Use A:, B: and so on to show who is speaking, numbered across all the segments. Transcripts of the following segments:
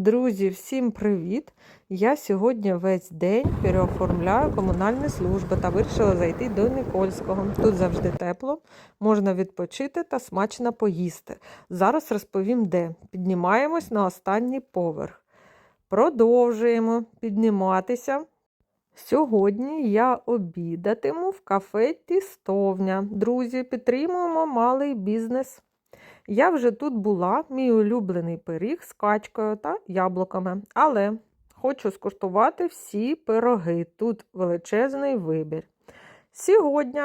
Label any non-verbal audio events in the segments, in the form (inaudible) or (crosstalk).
A: Друзі, всім привіт! Я сьогодні весь день переоформляю комунальні служби та вирішила зайти до Нікольського. Тут завжди тепло, можна відпочити та смачно поїсти. Зараз розповім, де. Піднімаємось на останній поверх. Продовжуємо підніматися. Сьогодні я обідатиму в кафе Тістовня. Друзі, підтримуємо малий бізнес. Я вже тут була, мій улюблений пиріг з качкою та яблуками. Але хочу скуштувати всі пироги. Тут величезний вибір. Сьогодні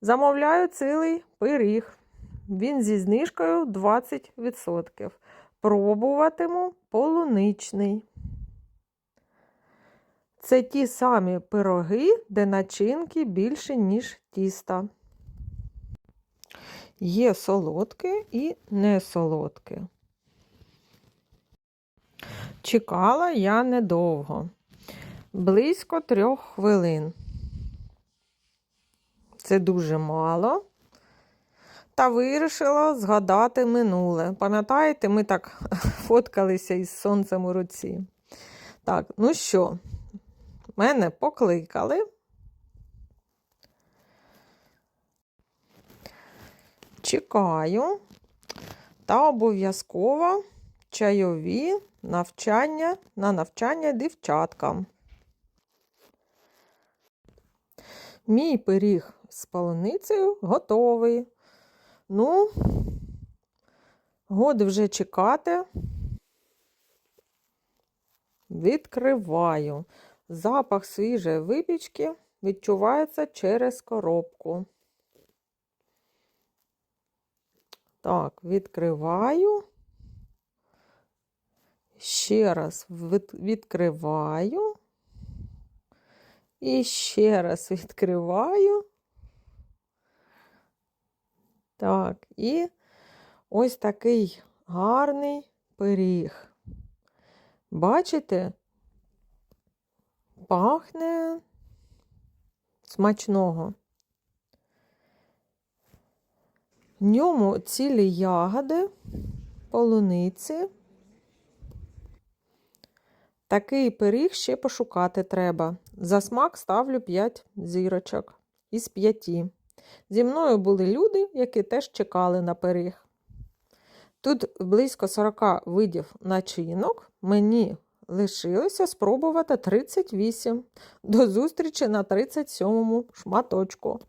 A: замовляю цілий пиріг. Він зі знижкою 20%. Пробуватиму полуничний. Це ті самі пироги, де начинки більше, ніж тіста. Є солодке і не солодке. Чекала я недовго, близько трьох хвилин. Це дуже мало. Та вирішила згадати минуле. Пам'ятаєте, ми так (laughs) фоткалися із сонцем у руці. Так, ну що, мене покликали. Чекаю та обов'язково чайові навчання на навчання дівчаткам. Мій пиріг з полуницею готовий. Ну, годи вже чекати. Відкриваю. Запах свіжої випічки відчувається через коробку. Так, відкриваю. Ще раз відкриваю. І ще раз (laughs) відкриваю. Так, і ось такий гарний пиріг. Бачите? Пахне смачного. В ньому цілі ягоди, полуниці. Такий пиріг ще пошукати треба. За смак ставлю 5 зірочок із 5. Зі мною були люди, які теж чекали на пиріг. Тут близько 40 видів начинок. Мені лишилося спробувати 38. До зустрічі на 37 му шматочку.